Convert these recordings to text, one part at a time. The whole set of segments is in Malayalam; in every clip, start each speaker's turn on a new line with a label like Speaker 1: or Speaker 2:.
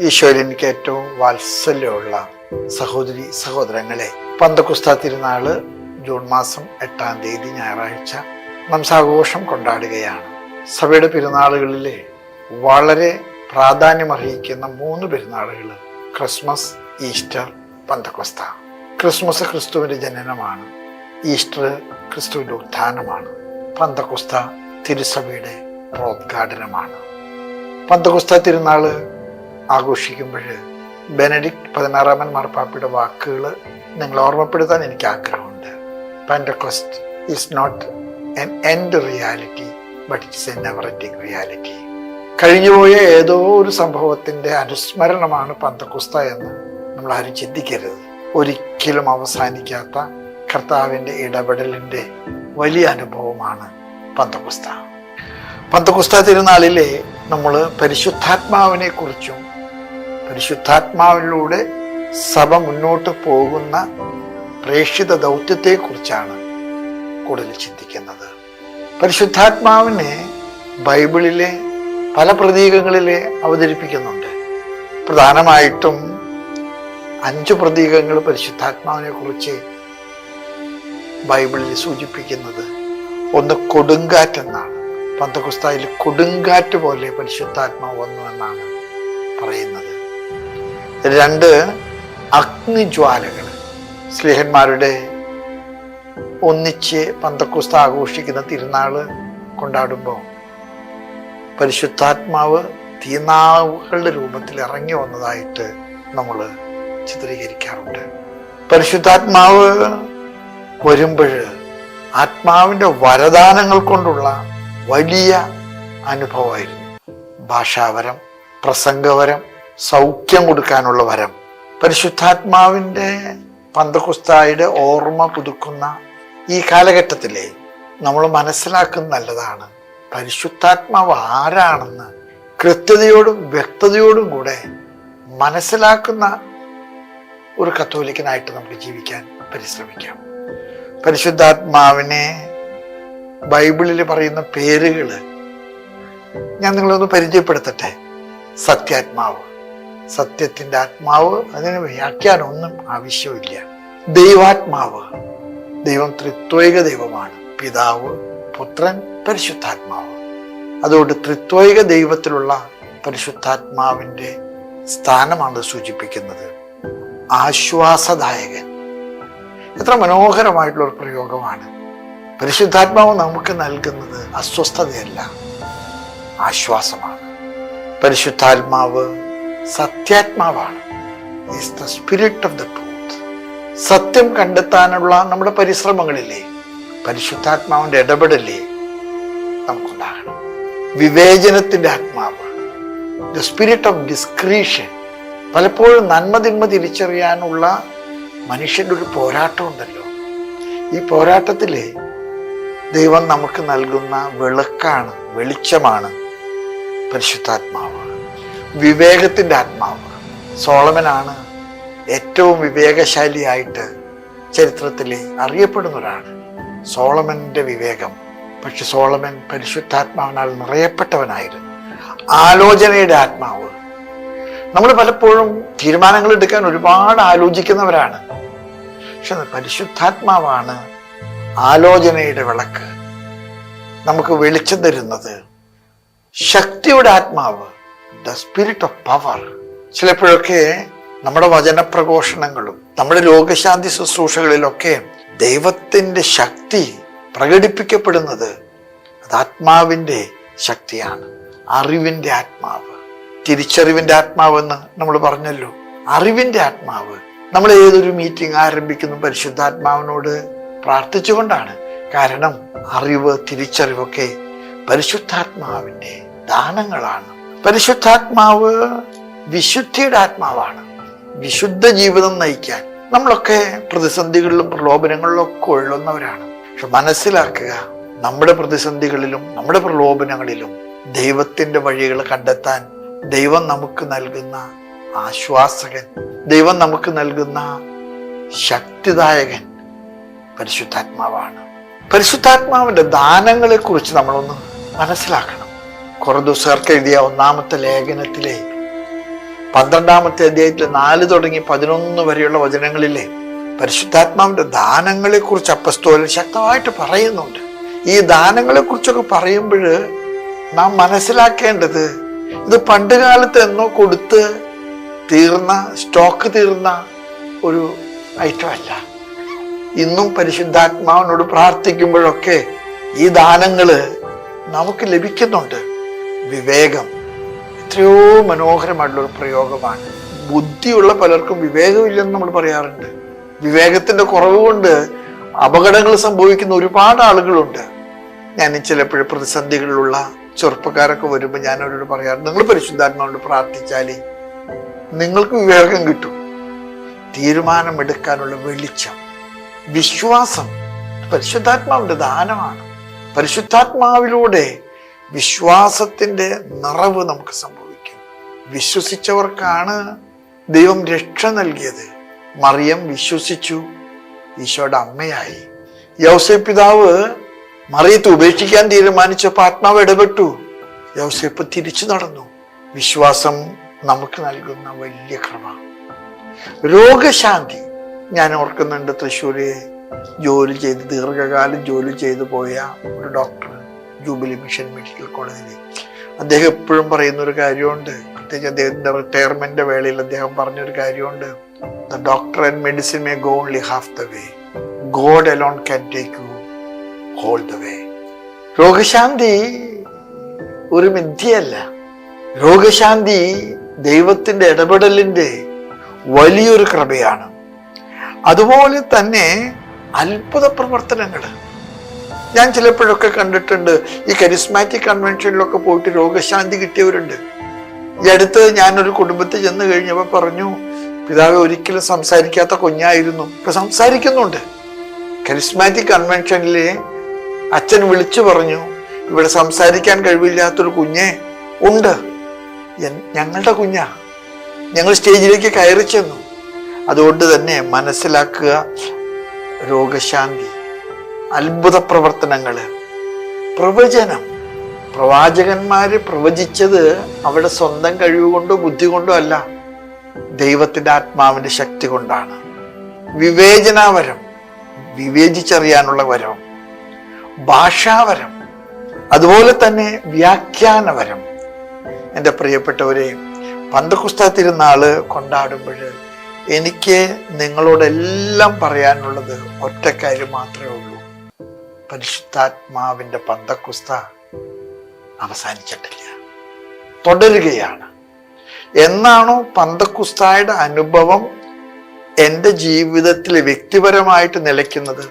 Speaker 1: ഈശോയിൽ എനിക്ക് ഏറ്റവും വാത്സല്യമുള്ള സഹോദരി സഹോദരങ്ങളെ. പന്തക്കുസ്ത തിരുനാൾ ജൂൺ മാസം എട്ടാം തീയതി ഞായറാഴ്ച മംസാഘോഷം കൊണ്ടാടുകയാണ്. സഭയുടെ പെരുന്നാളുകളിലെ വളരെ പ്രാധാന്യമർഹിക്കുന്ന മൂന്ന് പെരുന്നാളുകൾ ക്രിസ്മസ് ഈസ്റ്റർ പന്തക്കുസ്ത. ക്രിസ്മസ് ക്രിസ്തുവിന്റെ ജനനമാണ്. ഈസ്റ്റർ ക്രിസ്തുവിന്റെ ഉത്ഥാനമാണ്. പന്തക്കുസ്ത തിരുസഭയുടെ പ്രോദ്ഘാടനമാണ് പന്തകുസ്ത തിരുനാൾ ആഘോഷിക്കുമ്പോൾ ബെനഡിക്ട് പതിനാറാമൻ മാർപ്പാപ്പയുടെ വാക്കുകൾ നിങ്ങൾ ഓർമ്മപ്പെടുത്താൻ എനിക്ക് ആഗ്രഹമുണ്ട്. Pentecost is not an end reality but it's a never ending reality കഴിഞ്ഞുപോയ ഏതോ ഒരു സംഭവത്തിന്റെ അനുസ്മരണമാണ് പന്തക്കുസ്ത എന്ന് നമ്മൾ ആരും ചിന്തിക്കരുത്. ഒരിക്കലും അവസാനിക്കാത്ത കർത്താവിന്റെ ഇടപെടലിന്റെ വലിയ അനുഭവമാണ് പന്തക്കുസ്ത പന്തക്കുസ്ത തിരുനാളിലെ നമ്മൾ പരിശുദ്ധാത്മാവിനെ കുറിച്ചും പരിശുദ്ധാത്മാവിലൂടെ സഭ മുന്നോട്ട് പോകുന്ന പ്രേക്ഷിത ദൗത്യത്തെക്കുറിച്ചാണ് കൂടുതൽ ചിന്തിക്കുന്നത്. പരിശുദ്ധാത്മാവിനെ ബൈബിളിലെ പല പ്രതീകങ്ങളിലെ അവതരിപ്പിക്കുന്നുണ്ട്. പ്രധാനമായിട്ടും അഞ്ച് പ്രതീകങ്ങൾ പരിശുദ്ധാത്മാവിനെ കുറിച്ച് ബൈബിളിൽ സൂചിപ്പിക്കുന്നത് ഒന്ന് കൊടുങ്കാറ്റ് എന്നാണ്. പന്തകുസ്തായിൽ കൊടുങ്കാറ്റ് പോലെ പരിശുദ്ധാത്മാവ് വന്നു എന്നാണ് പറയുന്നത്. രണ്ട് അഗ്നിജ്വാലകൾ. സ്ലേഹന്മാരുടെ ഒന്നിച്ച് പന്തക്കുസ്ത ആഘോഷിക്കുന്ന തിരുനാൾ കൊണ്ടാടുമ്പോൾ പരിശുദ്ധാത്മാവ് തീനാവുകളുടെ രൂപത്തിൽ ഇറങ്ങി വന്നതായിട്ട് നമ്മൾ ചിത്രീകരിക്കാറുണ്ട്. പരിശുദ്ധാത്മാവ് വരുമ്പോൾ ആത്മാവിന്റെ വരദാനങ്ങൾ കൊണ്ടുള്ള വലിയ അനുഭവമായിരുന്നു. ഭാഷാവരം പ്രസംഗവരം സൗഖ്യം കൊടുക്കാനുള്ള വരം. പരിശുദ്ധാത്മാവിന്റെ പന്തകുസ്തായുടെ ഓർമ്മ പുതുക്കുന്ന ഈ കാലഘട്ടത്തിലെ നമ്മൾ മനസ്സിലാക്കുന്ന നല്ലതാണ്. പരിശുദ്ധാത്മാവ് ആരാണെന്ന് കൃത്യതയോടും വ്യക്തതയോടും കൂടെ മനസ്സിലാക്കുന്ന ഒരു കത്തോലിക്കനായിട്ട് നമുക്ക് ജീവിക്കാൻ പരിശ്രമിക്കാം. പരിശുദ്ധാത്മാവിനെ ബൈബിളിൽ പറയുന്ന പേരുകൾ ഞാൻ നിങ്ങളൊന്ന് പരിചയപ്പെടുത്തട്ടെ? സത്യാത്മാവ്. സത്യത്തിന്റെ ആത്മാവ് അതിന് വ്യാഖ്യാനമൊന്നും ആവശ്യമില്ല. ദൈവാത്മാവ് ദൈവം ത്രിത്വൈക ദൈവമാണ്. പിതാവ് പുത്രൻ പരിശുദ്ധാത്മാവ്. അതുകൊണ്ട് ത്രിത്വൈക ദൈവത്തിലുള്ള പരിശുദ്ധാത്മാവിന്റെ സ്ഥാനമാണ് സൂചിപ്പിക്കുന്നത്. ആശ്വാസദായകൻ. എത്ര മനോഹരമായിട്ടുള്ള ഒരു പ്രയോഗമാണ്. പരിശുദ്ധാത്മാവ് നമുക്ക് നൽകുന്നത് അസ്വസ്ഥതയല്ല ആശ്വാസമാണ്. പരിശുദ്ധാത്മാവ് സത്യാത്മാവാണ്. Is the spirit of the truth സത്യം കണ്ടെത്താനുള്ള നമ്മുടെ പരിശ്രമങ്ങളില്ലേ? പരിശുദ്ധാത്മാവിന്റെ ഇടപെടലേ നമുക്കുണ്ടാകണം. വിവേചനത്തിന്റെ ആത്മാവ് ദ സ്പിരിറ്റ് ഓഫ് ഡിസ്ക്രീഷൻ പലപ്പോഴും നന്മ തിന്മ തിരിച്ചറിയാനുള്ള മനുഷ്യന്റെ ഒരു പോരാട്ടം ഉണ്ടല്ലോ. ഈ പോരാട്ടത്തിൽ ദൈവം നമുക്ക് നൽകുന്ന വെളുക്കാണ് വെളിച്ചമാണ് പരിശുദ്ധാത്മാവ്. വിവേകത്തിന്റെ ആത്മാവ്. സോളമനാണ് ഏറ്റവും വിവേകശാലിയായിട്ട് ചരിത്രത്തിൽ അറിയപ്പെടുന്ന ഒരാൾ. സോളമന്റെ വിവേകം. പക്ഷെ സോളമൻ പരിശുദ്ധാത്മാവിനാൽ നിറയപ്പെട്ടവനായിരുന്നു. ആലോചനയുടെ ആത്മാവ്. നമ്മൾ പലപ്പോഴും തീരുമാനങ്ങൾ എടുക്കാൻ ഒരുപാട് ആലോചിക്കുന്നവരാണ്. പക്ഷെ പരിശുദ്ധാത്മാവാണ് ആലോചനയുടെ വിളക്ക്. നമുക്ക് വെളിച്ചം തരുന്നത് ശക്തിയുടെ ആത്മാവ്. ദ സ്പിരിറ്റ് ഓഫ് പവർ ചിലപ്പോഴൊക്കെ നമ്മുടെ വചനപ്രഘോഷണങ്ങളും നമ്മുടെ രോഗശാന്തി ശുശ്രൂഷകളിലൊക്കെ ദൈവത്തിന്റെ ശക്തി പ്രകടിപ്പിക്കപ്പെടുന്നത് അത് ആത്മാവിന്റെ ശക്തിയാണ്. അറിവിന്റെ ആത്മാവ്. തിരിച്ചറിവിന്റെ ആത്മാവെന്ന് നമ്മൾ പറഞ്ഞല്ലോ. അറിവിന്റെ ആത്മാവ്. നമ്മൾ ഏതൊരു മീറ്റിംഗ് ആരംഭിക്കുന്നു പരിശുദ്ധാത്മാവിനോട് പ്രാർത്ഥിച്ചുകൊണ്ടാണ്. കാരണം അറിവ് തിരിച്ചറിവൊക്കെ പരിശുദ്ധാത്മാവിന്റെ ദാനങ്ങളാണ്. പരിശുദ്ധാത്മാവ് വിശുദ്ധിയുടെ ആത്മാവാണ്. വിശുദ്ധ ജീവിതം നയിക്കാൻ നമ്മളൊക്കെ പ്രതിസന്ധികളിലും പ്രലോഭനങ്ങളിലും ഒക്കെ ഉള്ളുന്നവരാണ് പക്ഷെ മനസ്സിലാക്കുക നമ്മുടെ പ്രതിസന്ധികളിലും നമ്മുടെ പ്രലോഭനങ്ങളിലും ദൈവത്തിന്റെ വഴികൾ കണ്ടെത്താൻ ദൈവം നമുക്ക് നൽകുന്ന ആശ്വാസകൻ ദൈവം നമുക്ക് നൽകുന്ന ശക്തിദായകൻ പരിശുദ്ധാത്മാവാണ്. പരിശുദ്ധാത്മാവിന്റെ ദാനങ്ങളെ കുറിച്ച് നമ്മളൊന്ന് മനസ്സിലാക്കണം. കുറെ ദിവസങ്ങൾക്ക് എഴുതിയ ഒന്നാമത്തെ ലേഖനത്തിലെ പന്ത്രണ്ടാമത്തെ അധ്യായത്തിൽ നാല് തുടങ്ങി പതിനൊന്ന് വരെയുള്ള വചനങ്ങളിലെ പരിശുദ്ധാത്മാവിന്റെ ദാനങ്ങളെ കുറിച്ച് അപ്പസ്തോലൻ ശക്തമായിട്ട് പറയുന്നുണ്ട്. ഈ ദാനങ്ങളെ കുറിച്ചൊക്കെ പറയുമ്പോൾ നാം മനസ്സിലാക്കേണ്ടത് ഇത് പണ്ട് കാലത്ത് എന്നോ കൊടുത്ത് തീർന്ന സ്റ്റോക്ക് തീർന്ന ഒരു ഐറ്റം അല്ല. ഇന്നും പരിശുദ്ധാത്മാവിനോട് പ്രാർത്ഥിക്കുമ്പോഴൊക്കെ ഈ ദാനങ്ങൾ നമുക്ക് ലഭിക്കുന്നുണ്ട്. വിവേകം. എത്രയോ മനോഹരമായിട്ടുള്ള ഒരു പ്രയോഗമാണ്. ബുദ്ധിയുള്ള പലർക്കും വിവേകമില്ലെന്ന് നമ്മൾ പറയാറുണ്ട്. വിവേകത്തിന്റെ കുറവ് കൊണ്ട് അപകടങ്ങൾ സംഭവിക്കുന്ന ഒരുപാട് ആളുകളുണ്ട്. ഞാൻ ചിലപ്പോഴും പ്രതിസന്ധികളിലുള്ള ചെറുപ്പക്കാരൊക്കെ വരുമ്പോൾ ഞാൻ അവരോട് പറയാറുണ്ട് നിങ്ങൾ പരിശുദ്ധാത്മാവോട് പ്രാർത്ഥിച്ചാലേ നിങ്ങൾക്ക് വിവേകം കിട്ടും. തീരുമാനമെടുക്കാനുള്ള വെളിച്ചം വിശ്വാസം പരിശുദ്ധാത്മാവിന്റെ ദാനമാണ്. പരിശുദ്ധാത്മാവിലൂടെ വിശ്വാസത്തിന്റെ നിറവ് നമുക്ക് സംഭവിക്കും. വിശ്വസിച്ചവർക്കാണ് ദൈവം രക്ഷ നൽകിയത്. മറിയം വിശ്വസിച്ചു. ഈശോയുടെ അമ്മയായി. യൗസേ പിതാവ് മറിയത്ത് ഉപേക്ഷിക്കാൻ തീരുമാനിച്ചപ്പോൾ ആത്മാവ് ഇടപെട്ടു. യൗസേപ്പ് തിരിച്ചു നടന്നു. വിശ്വാസം നമുക്ക് നൽകുന്ന വലിയ ക്രമ രോഗശാന്തി. ഞാൻ ഓർക്കുന്നുണ്ട് തൃശ്ശൂര് ജോലി ചെയ്ത് ദീർഘകാലം ജോലി ചെയ്തു പോയ ഒരു ഡോക്ടർ. ജൂബിലി മിഷൻ മെഡിക്കൽ കോളേജിൽ അദ്ദേഹം എപ്പോഴും പറയുന്ന ഒരു കാര്യമുണ്ട്. പ്രത്യേകിച്ച് അദ്ദേഹത്തിന്റെ റിട്ടയർമെന്റ് വേളയിൽ അദ്ദേഹം പറഞ്ഞൊരു കാര്യമുണ്ട്. The doctor and medicine may go only half the way God alone can take you whole the way രോഗശാന്തി ഒരു മിഥ്യയല്ല. രോഗശാന്തി ദൈവത്തിന്റെ ഇടപെടലിന്റെ വലിയൊരു കൃപയാണ്. അതുപോലെ തന്നെ അത്ഭുത പ്രവർത്തനങ്ങൾ ഞാൻ ചിലപ്പോഴൊക്കെ കണ്ടിട്ടുണ്ട് ഈ കരിസ്മാറ്റിക് കൺവെൻഷനിലൊക്കെ പോയിട്ട് രോഗശാന്തി കിട്ടിയവരുണ്ട്. ഈ അടുത്ത് ഞാനൊരു കുടുംബത്തിൽ ചെന്ന് കഴിഞ്ഞപ്പോൾ പറഞ്ഞു പിതാവ് ഒരിക്കലും സംസാരിക്കാത്ത കുഞ്ഞായിരുന്നു. ഇപ്പൊ സംസാരിക്കുന്നുണ്ട്. കരിസ്മാറ്റിക് കൺവെൻഷനിലെ അച്ഛൻ വിളിച്ചു പറഞ്ഞു ഇവിടെ സംസാരിക്കാൻ കഴിവില്ലാത്തൊരു കുഞ്ഞെ ഉണ്ട്. ഞങ്ങളുടെ കുഞ്ഞാ. ഞങ്ങൾ സ്റ്റേജിലേക്ക് കയറി ചെന്നു. അതുകൊണ്ട് തന്നെ മനസ്സിലാക്കുക രോഗശാന്തി. അത്ഭുത പ്രവർത്തനങ്ങൾ. പ്രവചനം. പ്രവാചകന്മാര് പ്രവചിച്ചത് അവിടെ സ്വന്തം കഴിവ് കൊണ്ടോ ബുദ്ധി കൊണ്ടോ അല്ല. ദൈവത്തിന്റെ ആത്മാവിന്റെ ശക്തി കൊണ്ടാണ്. വിവേചനാവരം. വിവേചിച്ചറിയാനുള്ള വരം. ഭാഷാവരം. അതുപോലെ തന്നെ വ്യാഖ്യാനവരം. എന്റെ പ്രിയപ്പെട്ടവരെ പന്തക്കുസ്ത തിരുനാൾ കൊണ്ടാടുമ്പോൾ എനിക്ക് നിങ്ങളോടെല്ലാം പറയാനുള്ളത് ഒറ്റ കാര്യം മാത്രമേ ഉള്ളൂ. പരിശുദ്ധാത്മാവിന്റെ പന്തക്കുസ്ത അവസാനിച്ചിട്ടില്ല. തുടരുകയാണ്. എന്നാണോ പന്തക്കുസ്തായുടെ അനുഭവം എന്റെ ജീവിതത്തിൽ വ്യക്തിപരമായിട്ട് നിലയ്ക്കുന്നത്?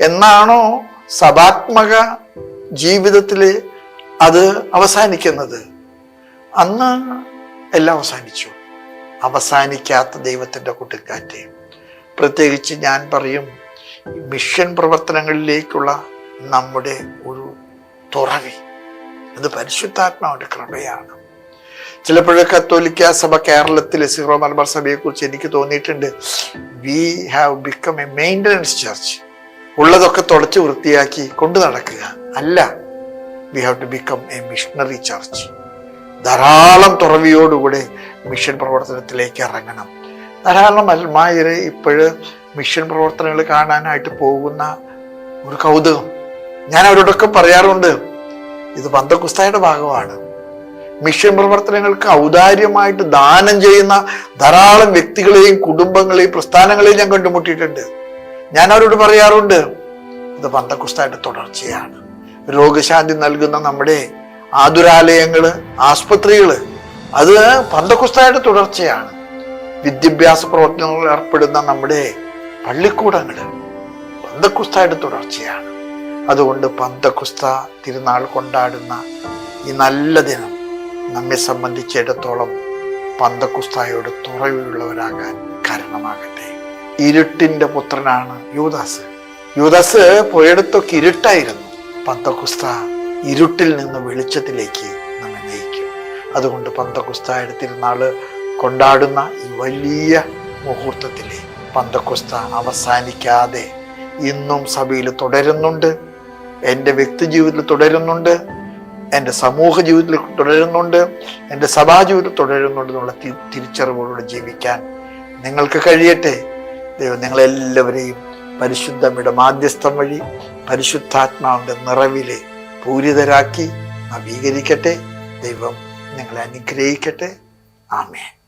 Speaker 1: എന്നാണോ സഭാത്മക ജീവിതത്തിൽ അത് അവസാനിക്കുന്നത്? അന്ന് എല്ലാം അവസാനിച്ചു. അവസാനിക്കാത്ത ദൈവത്തിന്റെ കുട്ടിക്കാറ്റ് പ്രത്യേകിച്ച് ഞാൻ പറയും മിഷൻ പ്രവർത്തനങ്ങളിലേക്കുള്ള നമ്മുടെ ഒരു തുറവി. അത് പരിശുദ്ധാത്മാവിന്റെ കൃപയാണ്. ചിലപ്പോഴൊക്കെ കത്തോലിക്ക സഭ കേരളത്തിലെ സിറോ മലബാർ സഭയെക്കുറിച്ച് എനിക്ക് തോന്നിയിട്ടുണ്ട്. We have become a maintenance church ഉള്ളതൊക്കെ തുടച്ച് വൃത്തിയാക്കി കൊണ്ടു നടക്കുക. അല്ല we have to become a missionary church ധാരാളം തുറവിയോടുകൂടെ മിഷൻ പ്രവർത്തനത്തിലേക്ക് ഇറങ്ങണം. ധാരാളം അൽമായര് ഇപ്പോഴ് മിഷൻ പ്രവർത്തനങ്ങൾ കാണാനായിട്ട് പോകുന്ന ഒരു കൗതുകം. ഞാൻ അവരോടൊക്കെ പറയാറുണ്ട് ഇത് പന്തക്കുസ്തായുടെ ഭാഗമാണ്. മിഷൻ പ്രവർത്തനങ്ങൾക്ക് ഔദാര്യമായിട്ട് ദാനം ചെയ്യുന്ന ധാരാളം വ്യക്തികളെയും കുടുംബങ്ങളെയും പ്രസ്ഥാനങ്ങളെയും ഞാൻ കണ്ടുമുട്ടിയിട്ടുണ്ട്. ഞാൻ അവരോട് പറയാറുണ്ട് ഇത് പന്തക്കുസ്തായുടെ തുടർച്ചയാണ്. രോഗശാന്തി നൽകുന്ന നമ്മുടെ ആതുരാലയങ്ങൾ ആസ്പത്രികൾ അത് പന്തക്കുസ്തായുടെ തുടർച്ചയാണ്. വിദ്യാഭ്യാസ പ്രവർത്തനങ്ങളിൽ ഏർപ്പെടുന്ന നമ്മുടെ പള്ളിക്കൂടങ്ങൾ പന്തക്കുസ്തയുടെ തുടർച്ചയാണ്. അതുകൊണ്ട് പന്തക്കുസ്ത തിരുനാൾ കൊണ്ടാടുന്ന ഈ നല്ല ദിനം നമ്മെ സംബന്ധിച്ചിടത്തോളം പന്തക്കുസ്തായോട് തുറവിയുള്ളവരാകാൻ കാരണമാകട്ടെ. ഇരുട്ടിന്റെ പുത്രനാണ് യൂദാസ്. യൂദാസ് പോയിടത്തൊക്കെ ഇരുട്ടായിരുന്നു. പന്തക്കുസ്ത ഇരുട്ടിൽ നിന്ന് വെളിച്ചത്തിലേക്ക് നമ്മെ നയിക്കും. അതുകൊണ്ട് പന്തക്കുസ്തായുടെ തിരുനാൾ കൊണ്ടാടുന്ന ഈ വലിയ മുഹൂർത്തത്തിൽ പന്തക്കുസ്ത അവസാനിക്കാതെ ഇന്നും സഭയിൽ തുടരുന്നുണ്ട്. എന്റെ വ്യക്തി ജീവിതത്തിൽ തുടരുന്നുണ്ട്. എന്റെ സമൂഹ ജീവിതത്തിൽ തുടരുന്നുണ്ട്. എന്റെ സഭാ ജീവിതത്തിൽ തുടരുന്നുണ്ട് എന്നുള്ള തിരിച്ചറിവുകളോട് ജീവിക്കാൻ നിങ്ങൾക്ക് കഴിയട്ടെ. ദൈവം നിങ്ങളെല്ലാവരെയും പരിശുദ്ധമ്മയുടെ മാധ്യസ്ഥം വഴി പരിശുദ്ധാത്മാവിന്റെ നിറവിലെ പൂരിതരാക്കി നവീകരിക്കട്ടെ. ദൈവം നിങ്ങളെ അനുഗ്രഹിക്കട്ടെ. ആമേൻ.